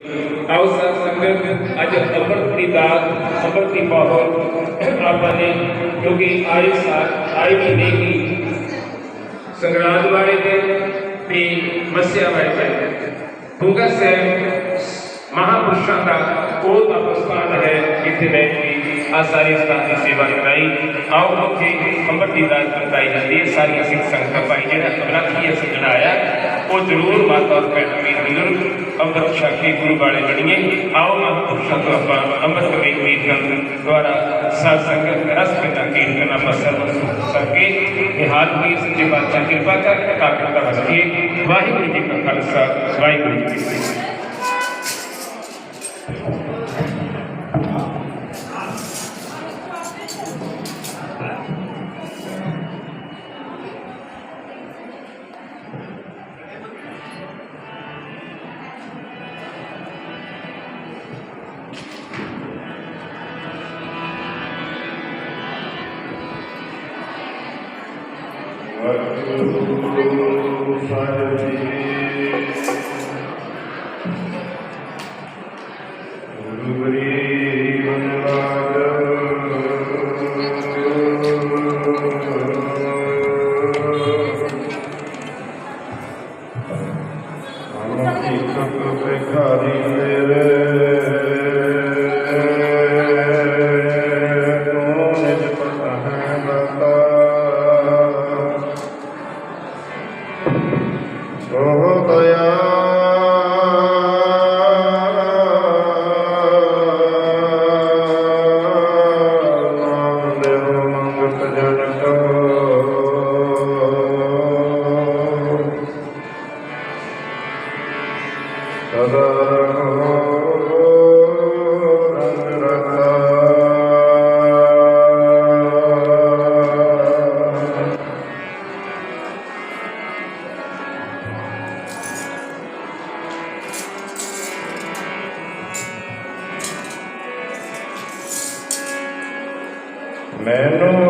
ਆਓ ਸਾਧ ਸੰਗਤ ਅੱਜ ਅੰਮ੍ਰਿਤ ਦੀ ਦਾਤ ਅੰਮ੍ਰਿਤ ਦੀ ਪਾਵਰ ਆਪਾਂ ਨੇ ਕਿਉਂਕਿ ਆਏ ਸਾਲ ਆਏ ਮਹੀਨੇ ਦੀ ਸੰਗਰਾਂਦ ਵਾਲੇ ਦਿਨ ਤੇ ਮੱਸਿਆ ਵਾਲੇ ਦਿਨ ਗੁੰਗਾ ਸਾਹਿਬ ਮਹਾਪੁਰਸ਼ਾਂ ਦਾ ਉਹ ਤਪਸਥਾਨ ਹੈ ਜਿੱਥੇ ਬੈਠ ਕੇ ਆ ਸਾਰੀ ਸਥਾਨ ਦੀ ਸੇਵਾ ਕਰਾਈ ਆਓ ਉੱਥੇ ਅੰਮ੍ਰਿਤ ਦੀ ਦਾਤ ਵਰਤਾਈ ਜਾਂਦੀ ਹੈ ਸਾਰੀਆਂ ਸਿੱਖ ਸੰਗਤਾਂ ਭਾਈ ਜਿਹੜਾ ਅਬਨਖੀ ਅਸੀਂ ਜਣਾਇਆ ਉਹ ਜ਼ਰੂਰ ਮਾਤਾ ਔਰ ਭੈਣ ਵੀਰ ਬਜ਼ੁਰਗ ਅੰਮ੍ਰਿਤ ਛਕੀ ਗੁਰੂ ਵਾਲੇ ਬਣੀਏ ਆਓ ਮਹਾਂਪੁਰਸ਼ਾਂ ਤੋਂ ਆਪਾਂ ਅੰਮ੍ਰਿਤ ਵੇਖ ਕੀਰਤਨ ਦੁਆਰਾ ਸਾਧ ਸੰਗਤ ਰਸ ਪਿਤਾ ਕੀਰਤਨ ਆਪਾਂ ਸਰਵ ਸੁਖ ਕਰਕੇ ਨਿਹਾਲ ਕੀ ਸੱਚੇ ਬਾਦਸ਼ਾਹ ਕਿਰਪਾ ਕਰਕੇ ਕਾਕਰ ਦਾ ਵਸੀਏ ਵਾਹਿਗੁਰੂ ਜੀ ਕਾ ਖਾਲਸਾ ਵਾਹਿਗੁਰੂ ਜੀ ਕੀ ਫਤਿਹ ਵਾਹਿਗੁਰੂ ਸਾਹਿਬ ਸੋ ਦਇਆ ਮੈਨੂੰ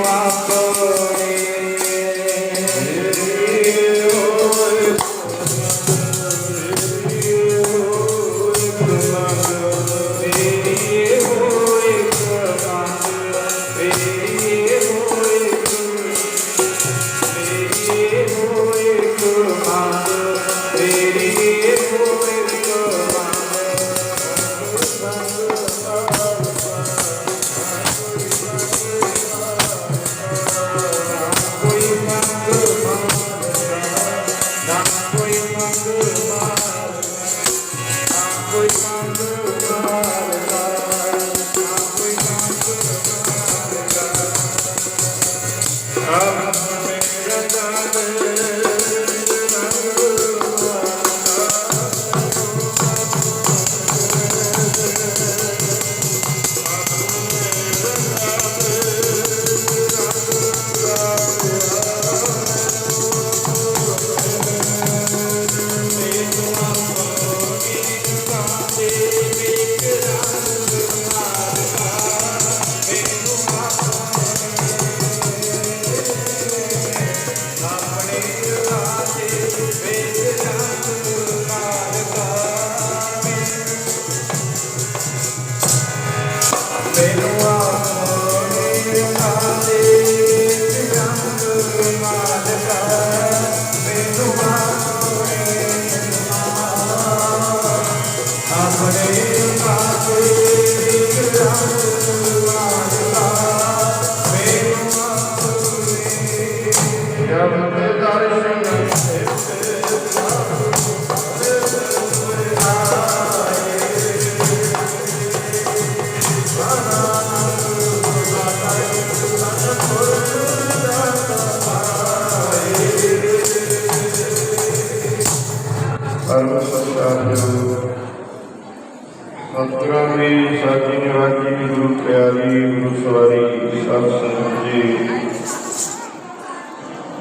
ਸਵਾਰੀ ਜੀ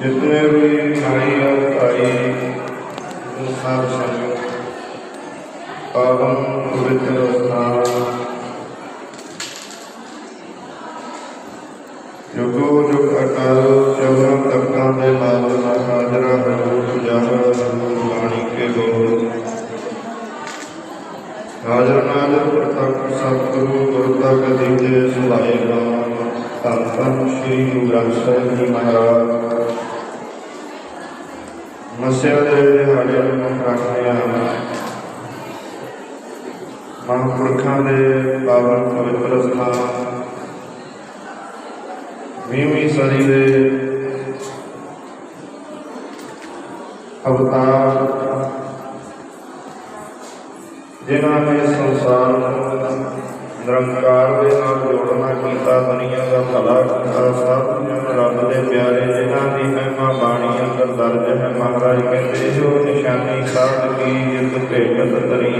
ਜਿਤਨੇ ਵੀ ਭਾਈ ਔਰ ਭਾਈ ਸਭ ਸੰਗਤ ਪਾਵਨ ਪਵਿੱਤਰ ਸਥਾਨ ਮਸਿਆ ਦੇ ਦਿਹਾੜੇ ਨੂੰ ਰੱਖਿਆ ਮਹਾਂਪੁਰਖਾਂ ਦੇ ਪਾਵਨ ਪਵਿੱਤਰ ਸਥਾਨ ਵੀਹਵੀਂ ਸਦੀ ਦੇ ਅਵਤਾਰ ਜਿਨ੍ਹਾਂ ਨੇ ਸੰਸਾਰ ਨੂੰ ਨਿਰੰਕਾਰ ਦੇ ਨਾਲ ਜੋੜਨਾ ਕੀਤਾ ਦੁਨੀਆ ਦਾ ਭਲਾ ਕੀਤਾ ਸਭ ਜਨ ਰੱਬ ਦੇ ਪਿਆਰੇ ਜਿਨ੍ਹਾਂ ਦੀ ਮਹਿਮਾ ਬਾਣੀ ਅੰਦਰ ਦਰਜ ਹੈ ਮਹਾਰਾਜ ਕਹਿੰਦੇ, ਜੋ ਨਿਸ਼ਾਨੀ ਸਾਧ ਕੀ ਜਿਤ ਭੇਟਤ ਤਰੀ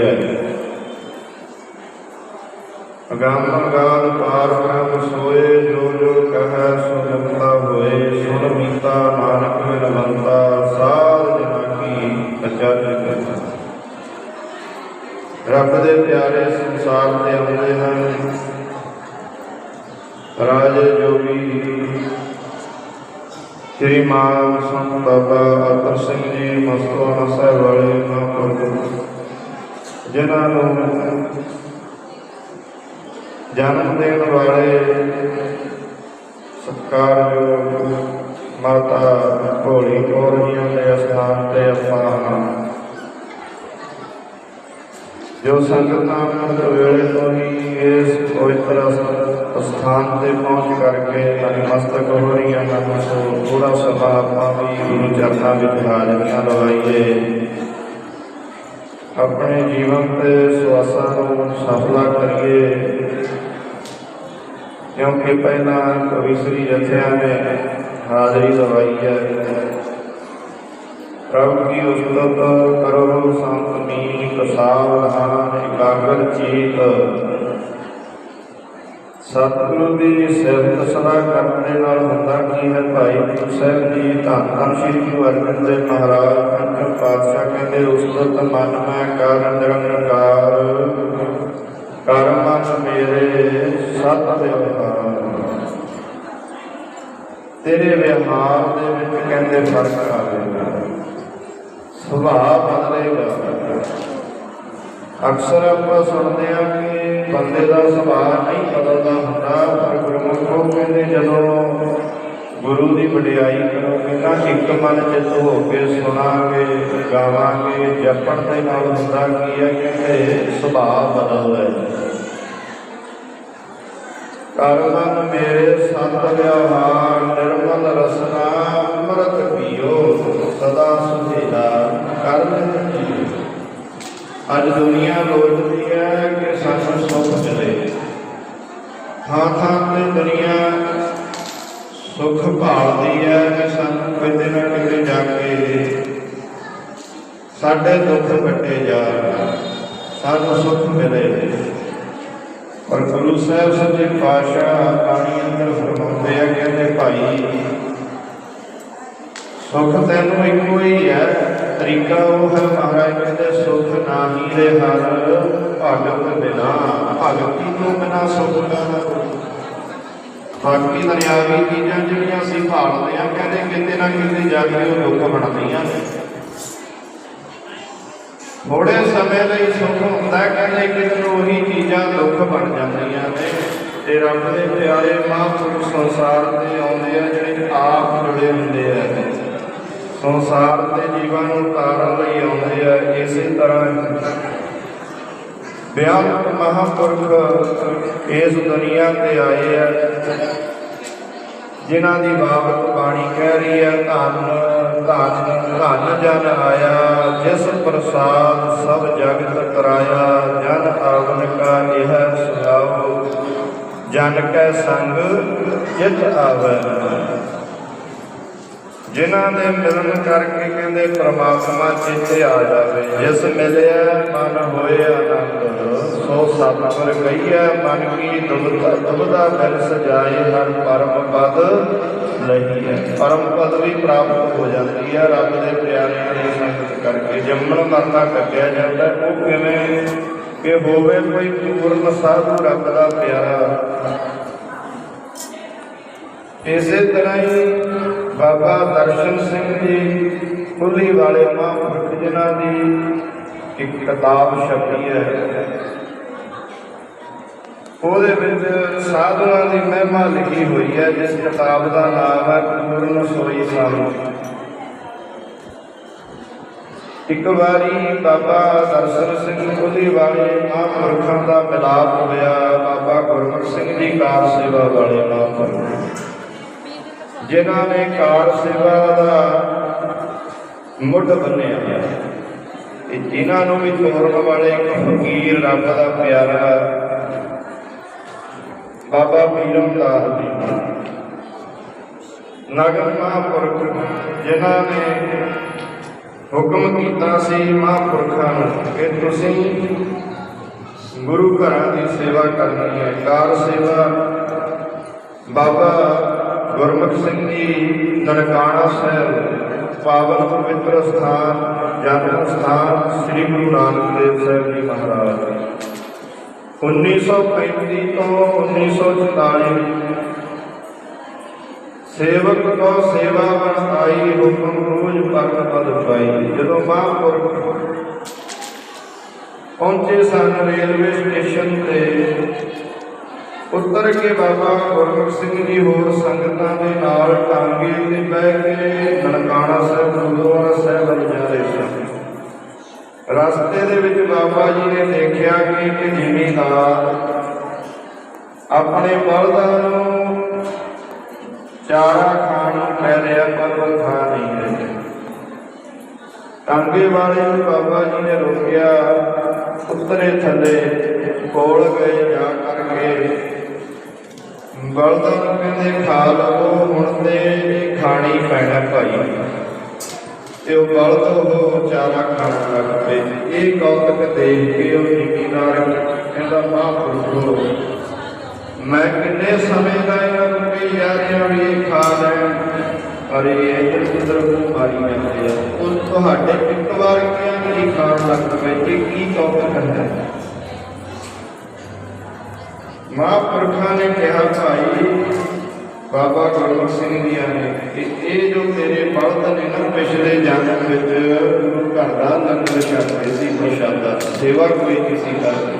ਅਗਾਮ ਅਗਾਧ ਪਾਰ ਬ੍ਰਹਮ ਸੋਏ, ਜੋ ਜੋ ਕਹੈ ਸੋ ਜਪਤਾ ਹੋਏ, ਸੁਣ ਮੀਤਾ ਨਾਨਕ ਬਿਨਵੰਤਾ ਸਾਧ ਜਨਾ ਕੀ ਅਚਰਜ ਕਰਤਾ ਰੱਬ ਦੇ ਪਿਆਰੇ ਸੰਸਾਰ ਤੇ ਆਉਂਦੇ ਹਨ ਰਾਜੇ ਜੋਗੀ ਸ੍ਰੀ ਮਾਨ ਸੰਤ ਬਾਬਾ ਅਤਰ ਸਿੰਘ ਜੀ ਮਸਤੋਂ ਸਾਹਿਬ ਵਾਲੇ ਮਹਾਂਪੁਰਖ ਜਿਨ੍ਹਾਂ ਨੂੰ ਜਨਮ ਦੇਣ ਵਾਲੇ ਸਤਿਕਾਰਯੋਗ ਮਾਤਾ ਭੋਲੀ ਕੌਰ ਜੀਆਂ ਦੇ ਅਸਥਾਨ ਤੇ ਆਪਾਂ ਜੋ ਸੰਗਤਾਂ ਅੰਮ੍ਰਿਤ ਵੇਲੇ ਤੋਂ ਹੀ ਇਸ ਪਵਿੱਤਰ ਅਸ- ਸਥਾਨ ਤੇ ਪਹੁੰਚ ਕਰਕੇ ਨਤਮਸਤਕ ਹੋ ਰਹੀਆਂ ਹਨ ਸੋ ਥੋੜਾ ਸਮਾਂ ਆਪਾਂ ਵੀ ਗੁਰੂ ਚਰਨਾਂ ਵਿੱਚ ਹਾਜ਼ਰੀਆਂ ਲਵਾਈਏ ਆਪਣੇ ਜੀਵਨ ਤੇ ਸਵਾਸਾਂ ਨੂੰ ਸਫਲਾ ਕਰੀਏ। ਕਿਉਂਕਿ ਪਹਿਲਾਂ ਕਵੀ ਕਵਿਸਰੀ ਜਥਿਆਂ ਨੇ ਹਾਜ਼ਰੀ ਲਵਾਈ ਹੈ। ਪ੍ਰਭ ਕੀ ਉਸਤਤ ਕਰੋ ਸੰਤ ਨੀਚ ਕਸਾਵ ਇਕਾਗਰ ਚੀਤ। ਸਤਿਗੁਰੂ ਦੀ ਸਿਫਤ ਸਲਾਹ ਕਰਨ ਦੇ ਨਾਲ ਹੁੰਦਾ ਕੀ ਹੈ ਭਾਈ? ਗੁਰੂ ਸਾਹਿਬ ਜੀ ਧੰਨ ਧੰਨ ਸ੍ਰੀ ਗੁਰੂ ਅਰਜਨ ਦੇਵ ਮਹਾਰਾਜ ਪੰਚਮ ਪਾਤਸ਼ਾਹ ਕਹਿੰਦੇ ਉਸਤਤ ਮਨ ਮੈਂ ਕਰ ਨਿਰੰਕਾਰ। ਕਰ ਮੇਰੇ ਸਤ ਵਿਵਹਾਰ ਤੇਰੇ ਵਿਵਹਾਰ ਦੇ ਵਿੱਚ ਕਹਿੰਦੇ ਫ਼ਰਕ ਆਵੇਗਾ ਸੁਭਾਅ ਬਦਲੇਗਾ। ਅਕਸਰ ਆਪਾਂ ਸੁਣਦੇ ਆ ਕਿ ਬੰਦੇ ਦਾ ਸੁਭਾਅ ਨਹੀਂ ਬਦਲਦਾ ਹੁੰਦਾ, ਪਰ ਗੁਰਮੁਖੋ ਕਹਿੰਦੇ ਜਦੋਂ ਗੁਰੂ ਦੀ ਵਡਿਆਈ ਕਰੋਗੇ ਤਾਂ ਇੱਕ ਮਨ ਚਿੱਤ ਹੋ ਕੇ ਸੁਣਾਂਗੇ, ਗਾਵਾਂਗੇ, ਜਪਣ ਦੇ ਨਾਲ ਹੁੰਦਾ ਕੀ ਹੈ ਕਹਿੰਦੇ ਸੁਭਾਅ ਬਦਲਦਾ ਹੈ। ਕਰਮਨ ਮੇਰੇ ਸਤ ਵਿਵਹਾਰ ਨਿਰਮਲ ਰਸਨਾ, ਅੰਮ੍ਰਿਤ ਪੀਓ, ਸਦਾ ਸੁਧੇਲਾ ਕਰਮ ਜੀਓ ਅੱਜ ਦੁਨੀਆ ਲੋਚਦੀ ਹੈ ਕਿ ਸਾਨੂੰ ਸੁੱਖ ਮਿਲੇ। ਥਾਂ ਥਾਂ ਤੇ ਦੁਨੀਆ ਸੁੱਖ ਭਾਲਦੀ ਹੈ ਕਿ ਸਾਨੂੰ ਕਿਤੇ ਨਾ ਕਿਤੇ ਜਾ ਕੇ ਸਾਡੇ ਦੁੱਖ ਕੱਟੇ ਜਾਣ ਸਾਨੂੰ ਸੁੱਖ ਮਿਲੇ ਪਰ ਗੁਰੂ ਸਾਹਿਬ ਸੱਚੇ ਪਾਤਸ਼ਾਹ ਬਾਣੀ ਅੰਦਰ ਫਰਮਾਉਂਦੇ ਆ ਕਹਿੰਦੇ ਭਾਈ, ਸੁੱਖ ਤੈਨੂੰ ਇੱਕੋ ਹੀ ਹੈ। ਤਰੀਕਾ ਉਹ ਹੈ ਮਹਾਰਾਜ ਕਹਿੰਦੇ, ਸੁੱਖ ਨਾਹੀ ਦੇ ਹਰ ਭਗਤ ਬਿਨਾ। ਭਗਤੀ ਤੋਂ ਬਿਨਾ ਸੁੱਖ ਦਾ ਨਾ ਕੋਈ। ਬਾਕੀ ਦੁਨਿਆਵੀ ਚੀਜ਼ਾਂ ਜਿਹੜੀਆਂ ਅਸੀਂ ਭਾਲਦੇ ਆ ਕਹਿੰਦੇ ਕਿਤੇ ਨਾ ਕਿਤੇ ਜਾ ਕੇ ਉਹ ਦੁੱਖ ਬਣਦੀਆਂ ਨੇ। ਥੋੜੇ ਸਮੇਂ ਲਈ ਸੁੱਖ ਹੁੰਦਾ ਕਹਿੰਦੇ ਕਿ ਉਹੀ ਚੀਜ਼ਾਂ ਦੁੱਖ ਬਣ ਜਾਂਦੀਆਂ ਨੇ। ਤੇ ਰੱਬ ਦੇ ਪਿਆਰੇ ਮਹਾਂਪੁਰਖ ਸੰਸਾਰ ਤੇ ਆਉਂਦੇ ਆ, ਜਿਹੜੇ ਆਪ ਜੁੜੇ ਹੁੰਦੇ ਆ। ਸੰਸਾਰ ਦੇ ਜੀਵਨ ਨੂੰ ਤਾਰਨ ਲਈ ਆਉਂਦੇ ਆ, ਇਸੇ ਤਰ੍ਹਾਂ ਬਿਆਨਕ ਮਹਾਂਪੁਰਖ ਇਸ ਦੁਨੀਆ ਤੇ ਆਏ ਆ, ਜਿਨ੍ਹਾਂ ਦੀ ਬਾਬਤ ਬਾਣੀ ਕਹਿ ਰਹੀ ਹੈ ਧੰਨ ਧੰਨ ਧੰਨ ਜਨ ਆਇਆ, ਜਿਸ ਪ੍ਰਸਾਦ ਸਭ ਜਗਤ ਕਰਾਇਆ, ਜਨ ਆਵਨ ਕਾ ਇਹ ਸੁਭਾਉ ਜਨ ਕੈ ਸੰਗ ਚਿਤ ਆਵੈ। ਜਿਨ੍ਹਾਂ ਦੇ ਮਿਲਣ ਕਰਕੇ ਕਹਿੰਦੇ ਪ੍ਰਮਾਤਮਾ ਚਿੱਤੇ ਆ ਜਾਵੇ। ਜਿਸ ਮਿਲਿਆ, ਮਨ ਹੋਏ ਆਨੰਦ। ਸੋ ਸਤਿਗੁਰ ਕਹੀਆ ਮਨ ਕੀ ਦੁਬਦਾ ਦੁਬਦਾ ਬਿਨ ਸਜਾਏ ਹਰ ਪਰਮ ਪਦ ਲਈ ਹੈ ਪਰਮ ਪਦ ਵੀ ਪ੍ਰਾਪਤ ਹੋ ਜਾਂਦੀ ਹੈ ਰੱਬ ਦੇ ਪਿਆਰਿਆਂ ਦੀ ਸੰਗਤ ਕਰਕੇ। ਜੰਮਣ ਮਰਨਾ ਕੱਟਿਆ ਜਾਂਦਾ, ਉਹ ਕਿਵੇਂ? ਕਿ ਹੋਵੇ ਕੋਈ ਪੂਰਨ ਸਾਧੂ ਰੱਬ ਦਾ ਪਿਆਰਾ। ਇਸੇ ਤਰ੍ਹਾਂ ਹੀ ਬਾਬਾ ਦਰਸ਼ਨ ਸਿੰਘ ਜੀ ਕੁੱਲੀ ਵਾਲੇ ਮਹਾਂਪੁਰਖ ਜਿਨ੍ਹਾਂ ਦੀ ਇੱਕ ਕਿਤਾਬ ਛਪੀ ਹੈ। ਉਹਦੇ ਵਿੱਚ ਸਾਧੂਆਂ ਦੀ ਮਹਿਮਾ ਲਿਖੀ ਹੋਈ ਹੈ, ਜਿਸ ਕਿਤਾਬ ਦਾ ਨਾਮ ਹੈ ਪੂਰਨ ਸੋਈ ਸਾਧੂ। ਇੱਕ ਵਾਰੀ ਬਾਬਾ ਦਰਸ਼ਨ ਸਿੰਘ ਕੁੱਲੀ ਵਾਲੇ ਮਹਾਂਪੁਰਖਾਂ ਦਾ ਮਿਲਾਪ ਹੋਇਆ, ਬਾਬਾ ਗੁਰਮੁਖ ਸਿੰਘ ਜੀ ਕਾਰ ਸੇਵਾ ਵਾਲੇ ਮਹਾਂਪੁਰਖ। ਜਿਨ੍ਹਾਂ ਨੇ ਕਾਰ ਸੇਵਾ ਦਾ ਮੁੱਢ ਬੰਨਿਆ ਤੇ ਜਿਨ੍ਹਾਂ ਨੂੰ ਵੀ ਤੋੜਨ ਵਾਲੇ ਇੱਕ ਫਕੀਰ ਰੱਬ ਦਾ ਪਿਆਰਾ ਬਾਬਾ ਪੀਰਮ ਦਾਸ ਜੀ ਨਗਰ ਮਹਾਂਪੁਰਖ ਜਿਨ੍ਹਾਂ ਨੇ ਹੁਕਮ ਕੀਤਾ ਸੀ ਮਹਾਂਪੁਰਖਾਂ ਨੂੰ ਕਿ ਤੁਸੀਂ ਗੁਰੂ ਘਰਾਂ ਦੀ ਸੇਵਾ ਕਰਨੀ ਹੈ, ਕਾਰ ਸੇਵਾ ਬਾਬਾ ਗੁਰਮੁਖ ਸਿੰਘ ਜੀ ਨਨਕਾਣਾ ਸਾਹਿਬ ਪਾਵਨ ਪਵਿੱਤਰ ਸਥਾਨ ਜਨਮ ਸਥਾਨ ਸ੍ਰੀ ਗੁਰੂ ਨਾਨਕ ਦੇਵ ਸਾਹਿਬ ਜੀ ਮਹਾਰਾਜ 1935 ਤੋਂ 1944 ਸੇਵਕ ਕੋ ਸੇਵਾ ਬਣ ਆਈ ਹੁਕਮ ਰੋਜ ਪਰਮ ਪਦ ਪਾਈ ਜਦੋਂ ਮਹਾਂਪੁਰਖ ਪਹੁੰਚੇ ਸਨ ਰੇਲਵੇ ਸਟੇਸ਼ਨ ਤੇ ਉਤਰ ਕੇ ਬਾਬਾ ਗੁਰਮੁਖ ਸਿੰਘ ਜੀ ਹੋਰ ਸੰਗਤਾਂ ਦੇ ਨਾਲ ਟਾਂਗੇ ਤੇ ਬਹਿ ਕੇ ਨਨਕਾਣਾ ਸਾਹਿਬ, ਗੁਰਦੁਆਰਾ ਸਾਹਿਬ ਵੱਲ ਜਾ ਰਹੇ ਸਨ। ਰਸਤੇ ਦੇ ਵਿੱਚ ਬਾਬਾ ਜੀ ਨੇ ਦੇਖਿਆ ਕਿ ਇੱਕ ਜ਼ਿਮੀਂਦਾਰ ਆਪਣੇ ਬਲਦਾਂ ਨੂੰ ਚਾਰਾ ਖਾਣ ਨੂੰ ਕਹਿ ਰਿਹਾ ਪਰ ਉਹ ਖਾ ਨਹੀਂ ਰਿਹਾ। ਟਾਂਗੇ ਵਾਲੇ ਨੂੰ ਬਾਬਾ ਜੀ ਨੇ ਰੋਕਿਆ, ਉੱਤਰੇ ਥੱਲੇ ਕੋਲ ਗਏ, ਜਾ ਕਰਕੇ ਬਲਦਾਂ ਨੂੰ ਕਹਿੰਦੇ, ਖਾ ਲਵੋ, ਹੁਣ ਤੇ ਖਾਣੀ ਪੈਣਾ ਭਾਈ। ਤੇ ਉਹ ਬਲਦ ਉਹ ਚਾਰਾ ਖਾਣ ਲੱਗ ਪਏ। ਇਹ ਕੌਤਕ ਦੇਖ ਕੇ ਉਹ ਜ਼ਿਮੀਦਾਰ ਕਹਿੰਦਾ ਮਹਾਂਪੁਰਖੋ ਮੈਂ ਕਿੰਨੇ ਸਮੇਂ ਦਾ ਇਹਨਾਂ ਨੂੰ ਕਹੀ ਜਾ ਰਿਹਾ ਵੀ ਇਹ ਖਾ ਲੈਣ। ਪਰ ਇਹ ਇੱਧਰ ਉੱਧਰ ਮਾਰੀ ਜਾਂਦੇ ਆ। ਉਹ ਤੁਹਾਡੇ ਪਿੱਤ ਵਾਲੀਆਂ ਨਹੀਂ ਖਾਣ ਲੱਗ ਪਏ। ਇਹ ਕੀ ਕੌਤਕ ਹੈ? ਮਹਾਂਪੁਰਖਾਂ ਨੇ ਕਿਹਾ, ਭਾਈ, ਬਾਬਾ ਗੁਰਮੁਖ ਸਿੰਘ ਜੀ ਨੇ, ਕਿ ਇਹ ਜੋ ਤੇਰੇ ਬਲਦ ਨੇ ਨਾ ਪਿਛਲੇ ਜਨਮ ਵਿੱਚ ਗੁਰੂ ਘਰ ਦਾ ਲੰਗਰ ਛਕਦੇ ਸੀ, ਪ੍ਰਸ਼ਾਦਾ ਸੇਵਾ ਕੋਈ ਕਿਸੇ ਕਰਦੀ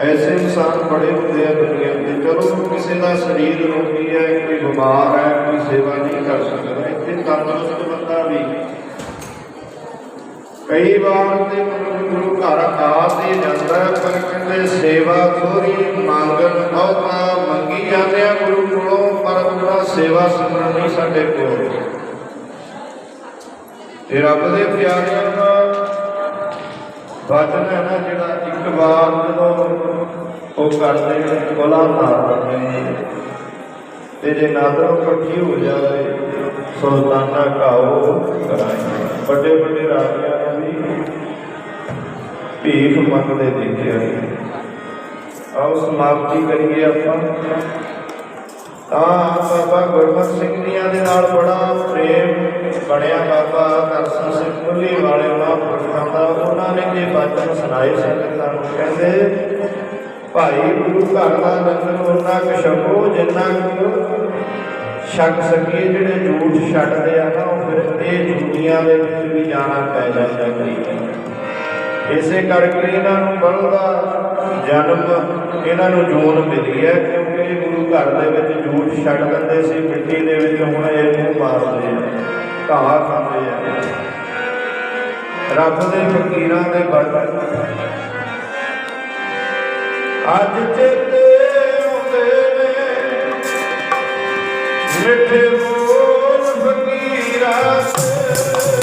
ਐਸੇ ਇਨਸਾਨ ਬੜੇ ਹੁੰਦੇ ਆ ਦੁਨੀਆ ਤੇ। ਚਲੋ, ਕਿਸੇ ਦਾ ਸਰੀਰ ਰੋਗੀ ਹੈ, ਕੋਈ ਬਿਮਾਰ ਹੈ, ਕੋਈ ਸੇਵਾ ਨਹੀਂ ਕਰ ਸਕਦਾ। ਇੱਥੇ ਤੰਦਰੁਸਤ ਬੰਦਾ ਵੀ ਕਈ ਵਾਰ ਤੇ ਗੁਰੂ ਘਰ ਆ ਤੇ ਜਾਂਦਾ ਪਰ ਕਹਿੰਦੇ ਸੇਵਾ ਥੋੜੀ ਮੰਗਣ ਬਹੁਤਾ ਮੰਗੀ ਜਾਂਦੇ ਆ ਗੁਰੂ ਕੋਲੋਂ, ਪਰ ਜਿਹੜਾ ਸੇਵਾ ਸਿਮਰਨ ਨਹੀਂ ਸਾਡੇ ਕੋਲ ਤੇ ਰੱਬ ਦੇ ਪਿਆਰਿਆਂ ਦਾ ਵਚਨ ਹੈ ਨਾ, ਜਿਹੜਾ ਇੱਕ ਵਾਰ ਜਦੋਂ ਉਹ ਕਰਦੇ ਨੇ ਕੋਲਾ ਮਾਰਦੇ ਨੇ ਤੇ ਜੇ ਨਾਦਰੋਂ ਇਕੱਠੀ ਹੋ ਜਾਵੇ, ਸੁਲਤਾਨਾ ਘਾਓ ਕਰਾਏ ਵੱਡੇ ਵੱਡੇ ਰਾਜਿਆਂ ਭੀਖ ਮੰਗਦੇ ਦੇਖਿਆ ਆਓ ਸਮਾਪਤੀ ਕਰੀਏ ਆਪਾਂ? ਤਾਂ ਬਾਬਾ ਗੁਰਮੁਖ ਸਿੰਘ ਜੀਆਂ ਦੇ ਨਾਲ ਬੜਾ ਪ੍ਰੇਮ ਬਣਿਆ ਬਾਬਾ ਦਰਸ਼ਨ ਸਿੰਘ ਮੁੱਲੀ ਵਾਲੇ ਮਹਾਂਪੁਰਖਾਂ ਦਾ। ਉਹਨਾਂ ਨੇ ਜੇ ਬਚਨ ਸੁਣਾਏ ਸੰਗਤਾਂ ਨੂੰ ਕਹਿੰਦੇ, ਭਾਈ ਗੁਰੂ ਘਰ ਦਾ ਲੰਗਰ ਉਹਨਾਂ ਕੁ ਛਕੋ, ਜਿੰਨਾ ਕੁ ਛਕ ਸਕੀਏ, ਜਿਹੜੇ ਝੂਠ ਛੱਡਦੇ ਆ ਨਾ, ਉਹ ਫਿਰ ਇਹ ਝੂਠੀਆਂ ਦੇ ਵਿੱਚ ਵੀ ਜਾਣਾ ਪੈ ਜਾਂਦਾ ਕਈ ਇਸੇ ਕਰਕੇ ਇਹਨਾਂ ਨੂੰ ਬਲਦਾ ਜਨਮ, ਇਹਨਾਂ ਨੂੰ ਜੂਨ ਮਿਲੀ ਹੈ, ਕਿਉਂਕਿ ਇਹ ਗੁਰੂ ਘਰ ਦੇ ਵਿੱਚ ਜੂਠ ਛੱਡ ਦਿੰਦੇ ਸੀ, ਮਿੱਟੀ ਦੇ ਵਿੱਚ ਹੁਣ ਇਹ ਮੂੰਹ ਮਾਰਦੇ ਆ, ਘਾਹ ਖਾਂਦੇ ਆ। ਰੱਬ ਦੇ ਫਕੀਰਾਂ ਦੇ ਬਰਕਤ ਅੱਜ ਚੇਤੇ ਆਉਂਦੇ ਨੇ, ਮਿੱਠੇ ਬੋਲ ਫਕੀਰਾਂ ਦੇ